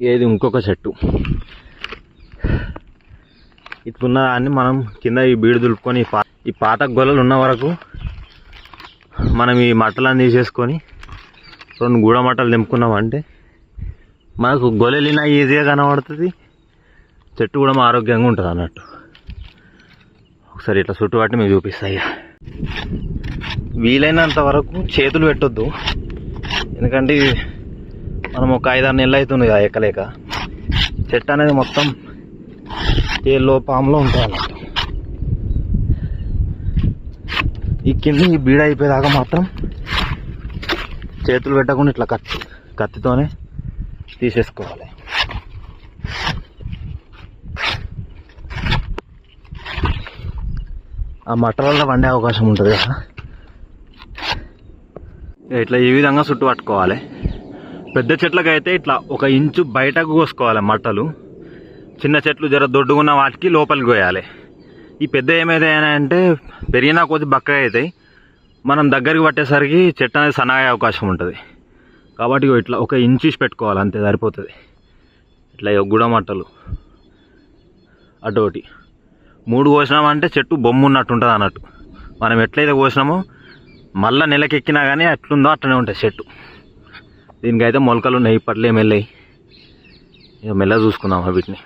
ఏది ఇంకొక చెట్టు. ఇప్పుడున్న దాన్ని మనం కింద ఈ బీడు దులుపుకొని ఈ ఈ పాత గొల్లలు ఉన్న వరకు మనం ఈ మట్టలను తీసేసుకొని రెండు గూడ మట్టలు తెంపుకున్నామంటే మనకు గొలెలినా ఈజీగా కనబడుతుంది చెట్టు కూడా ఆరోగ్యంగా ఉంటుంది అన్నట్టు. ఒకసారి ఇట్లా చుట్టూ వాటిని మీకు చూపిస్తాయి వీలైనంత వరకు చేతులు పెట్టొద్దు. ఎందుకంటే మనం ఒక ఐదారు నెలలు అవుతుంది కదా ఎక్కలేక. చెట్టు అనేది మొత్తం తేల్లో పాములో ఉంటాయి అన్నట్టు ఈ కింద ఈ బీడ అయిపోయేదాకా మాత్రం చేతులు పెట్టకుండా ఇట్లా కత్తి కత్తితోనే తీసేసుకోవాలి. ఆ మట్టలలో వండే అవకాశం ఉంటుంది కదా. ఇట్లా ఈ విధంగా చుట్టు పట్టుకోవాలి. పెద్ద చెట్లకు అయితే ఇట్లా ఒక ఇంచు బయటకు కోసుకోవాలి మట్టలు. చిన్న చెట్లు జర దొడ్డుకున్న వాటికి లోపలికి కోయాలి. ఈ పెద్ద ఏమైనా అంటే పెరిగినా కొద్ది బక్కగా అవుతాయి. మనం దగ్గరికి పట్టేసరికి చెట్టు అనేది సన్నగా అవకాశం ఉంటుంది. కాబట్టి ఇట్లా ఒక ఇంచు పెట్టుకోవాలి అంతే సరిపోతుంది. ఇట్లా ఇగో గుడ మట్టలు. అటు ఒకటి మూడు కోసినామంటే చెట్టు బొమ్మ ఉన్నట్టు ఉంటుంది అన్నట్టు. మనం ఎట్లయితే కోసినామో మళ్ళీ నెలకెక్కినా కానీ అట్లుందో అట్లనే ఉంటుంది చెట్టు. దీనికైతే మొలకలు ఉన్నాయి ఇప్పట్లో మెల్లయి ఇక మెల్ల చూసుకుందాం వీటిని.